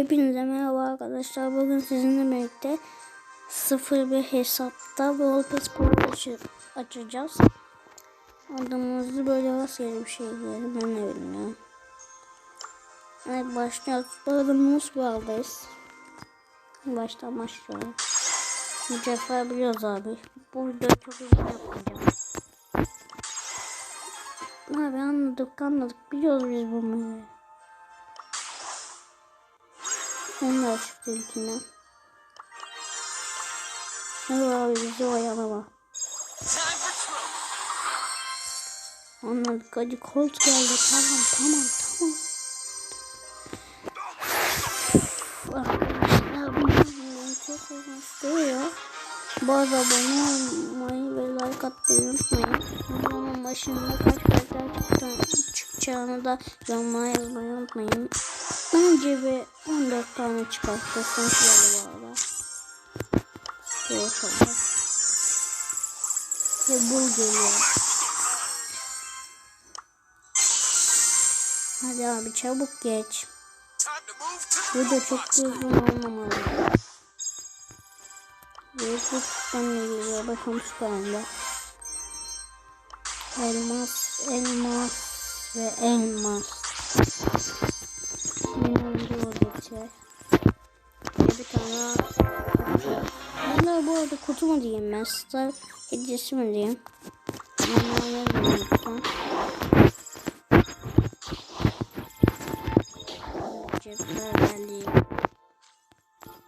Hepinize merhaba arkadaşlar. Bugün sizinle birlikte sıfır bir hesapta Pass Pro açı- açacağız. Adımızı böyle rastgele bir şey diyelim. Ben ne bilmiyorum. Evet başlıyoruz. Bu arada Musbra'dayız. Baştan başlıyorum. Mücevher biliyoruz abi. Bu çok uzun yapmayacağım. Abi anladık anladık. Biliyoruz biz bunları. Onu da çıktı ilkinden. Evet abi bizi oyalama. Anladık hadi Colt geldi tamam tamam tamam. Arkadaşlar bu videonun çok uzun sürüyor. Bu abone olmayı ve like atmayı unutmayın. Videonun başında kaç karakter çıkacağını da yorumlara yazmayı unutmayın. Bence bir 14 tane şöyle bu arada. Şöyle şöyle. Ve bul geliyor. Hadi abi çabuk geç. Bu da çok uzun olmamalı. Ve bu sistemle geliyor. Bakalım süperinde. Elmas, elmas ve elmas. Ve bir tane. Bunlar bu arada kutu mu diyeyim ben? Star hediyesi mi diyeyim? Yazmayayım lütfen. Cepler geldi.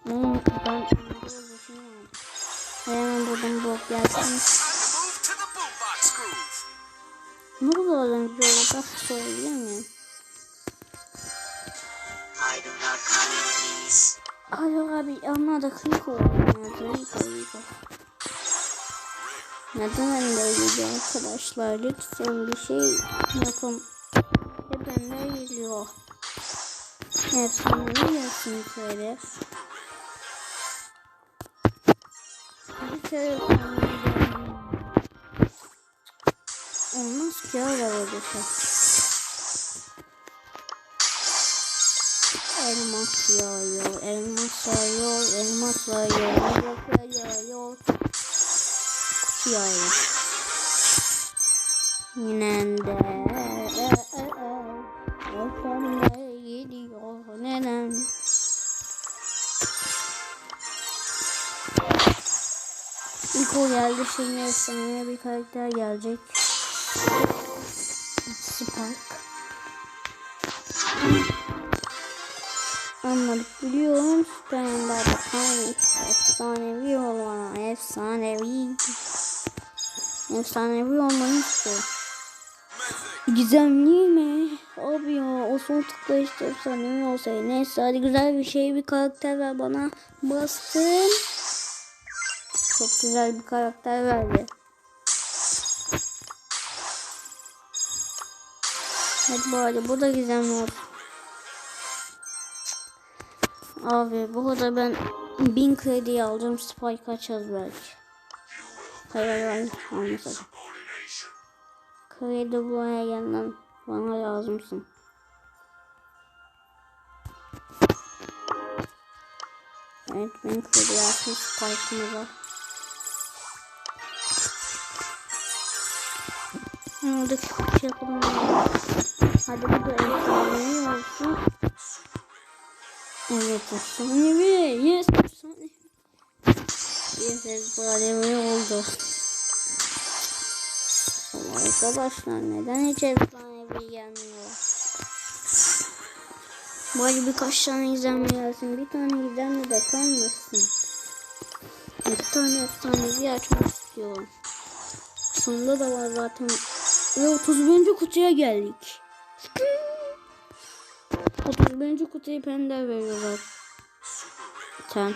Hmm, ben Hemen buradan blok gelsin. Ne oldu az önce orada? Bak Hayır abi. Rico oynadı. Rico Rico. Neden öyle arkadaşlar? Lütfen bir şey yapın. Hep bende geliyor. Efsane gelsin şöyle. Bir kere Olmaz ki öyle olursa. Elmas yağıyor, elmas yağıyor. Kutu yağıyor. Yine de ortamda gidiyor neden? İlk o geldi şimdi efsane bir karakter gelecek. Spark. Anladık biliyorum. Süpermenler bakalım. Efsanevi olana. Efsanevi. Efsanevi olmanı istiyorum. Gizemli mi? Abi ya o son tıklayışta efsanevi olsaydı. Neyse hadi güzel bir şey bir karakter ver bana. Bastım. Çok güzel bir karakter verdi. Hadi bari bu da gizemli olsun. Abi bu kadar ben bin kredi alacağım spike açacağız belki. Hayır hayır almasın. Kredi buraya gelmem. Bana lazımsın. Evet bin kredi alsın spike'ımıza. Oradaki şey yapalım. Hadi bu da efsanevi olsun. Evet efsanevi. Yes efsanevi. Yes efsanevi oldu. Arkadaşlar neden hiç efsanevi gelmiyor? Bari birkaç tane gizemli gelsin. Bir tane gizemli de kalmasın. Bir tane efsanevi açmak istiyorum. Sonunda da var zaten. Ve 31. kutuya geldik. 31. kutuyu pender veriyorlar. Sen.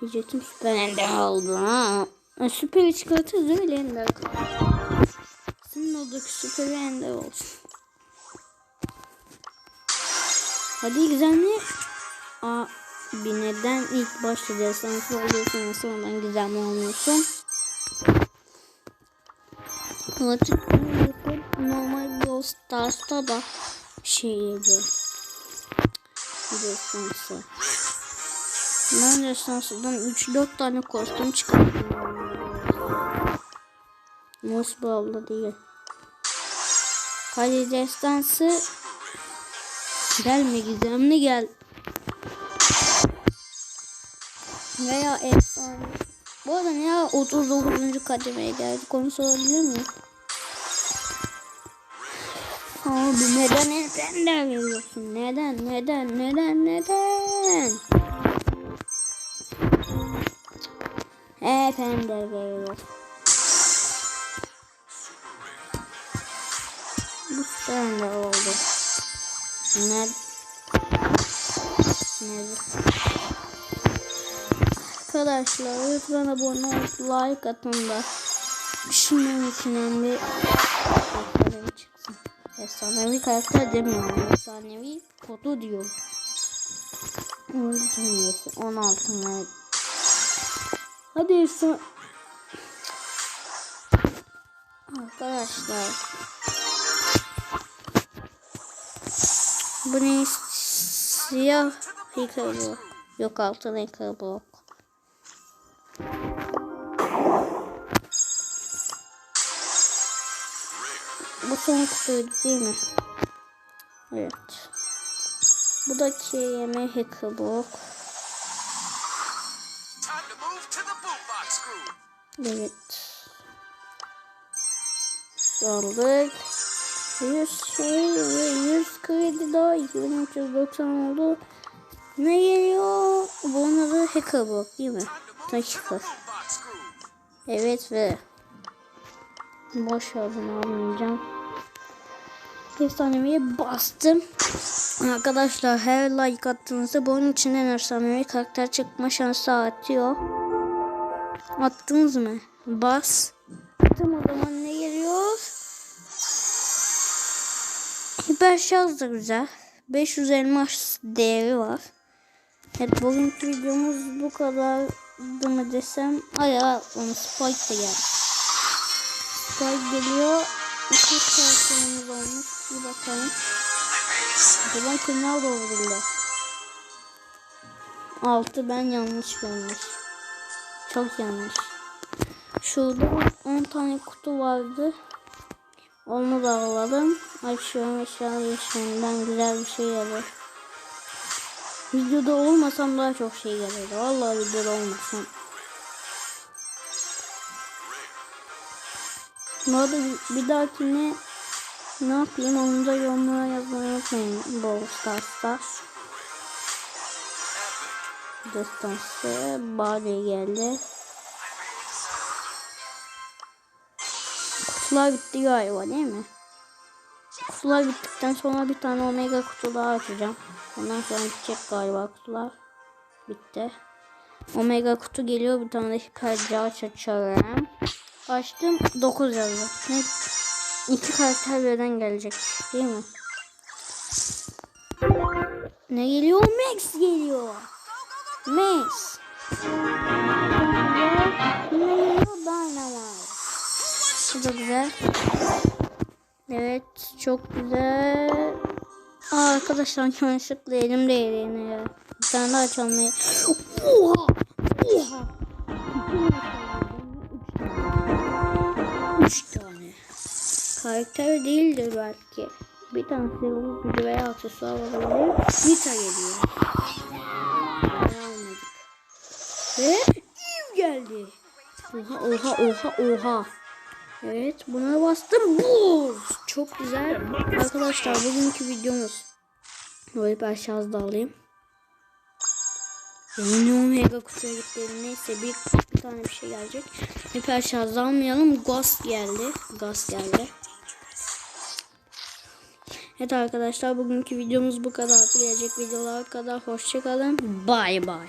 Diyecektim süper ender oldu ha. Süperi çıkartırız öyle ender. Senin oradaki süperi ender olsun. Hadi gizemli. Aa, bir neden ilk başta destansı oluyorsun sonradan gizemli olmuyorsun. Artık normal Brawl Stars'ta da şeydi. Destansı. Ben destansıdan 3-4 tane kostüm çıkarttım. Mus abla değil. Hadi destansı. Gelme gizemli gel. Veya efsane. Bu arada ya 39. kademeye geldik onu sorabilir miyim? Abi neden neden veriyorsun? Neden neden neden neden? Efendim de veriyor. Bu sene oldu. Ne? Ne? Arkadaşlar lütfen abone olup like atın da Şimdiden içinden bir. Efsanevi karakter demiyorum. Efsanevi kodu diyor. Oyuncu cümlesi 16 Mart. Hadi efsane. Arkadaşlar. Bu ne? Siyah hikaye. Yok altın hikaye son kutuydu değil mi? Evet. Bu da yeme hacker block. Time to move to the boombox groove. Evet. Aldık. 100 şey ve 100 kredi daha 2390 oldu. Ne geliyor? Bunun adı hacker block değil mi? Dakika. Evet ve boş bunu almayacağım. Efsaneviye bastım. Arkadaşlar her like attığınızda bunun içinden efsanevi karakter çıkma şansı artıyor. Attınız mı? Bas. Attım o zaman ne geliyor? Hiper şarj da güzel. 500 elmas değeri var. Evet bugünkü videomuz bu kadar mı desem. Ay ay onu Spike de geldi. Spike geliyor. İki karakterimiz olmuş. Bir bakalım. Acaba kimler doğru bildi? 6 ben yanlış görmüş. Çok yanlış. Şurada 10 tane kutu vardı. Onu da alalım. Açıyorum eşya yeşilinden güzel bir şey gelir. Videoda olmasam daha çok şey gelirdi. Vallahi videoda olmasam. Bu arada bir, dahakine ne yapayım onu da yorumlara yazmayı unutmayın. Brawl Stars'ta. Destansı Bari geldi. Kutular bitti galiba değil mi? Kutular bittikten sonra bir tane omega kutu daha açacağım. Ondan sonra bitecek galiba kutular. Bitti. Omega kutu geliyor. Bir tane de hiper aç açarım. Açtım. 9 yazdı. Ne? İki karakter birden gelecek. Değil mi? Ne geliyor? Max geliyor. Max. Ne geliyor? Dynamite. Bu da güzel. Evet. Çok güzel. Aa, arkadaşlar yanlışlıkla elimde yerine ya. Bir tane daha çalmayı. Oha! Oha! Karakter değildir belki. Bir tane silahlı gücü veya aksesuar olabilir. Nita geliyor. Almadık. Ve Eve geldi. Oha oha oha oha. Evet buna bastım. Buz. Çok güzel. Arkadaşlar bugünkü videomuz. Böyle bir şarj da alayım. Yeni omega kutuya gidelim. Neyse bir, bir tane bir şey gelecek. Hiper şarj almayalım. Gaz geldi. Gaz geldi. Evet arkadaşlar bugünkü videomuz bu kadar. Gelecek videolara kadar hoşçakalın. Bay bay.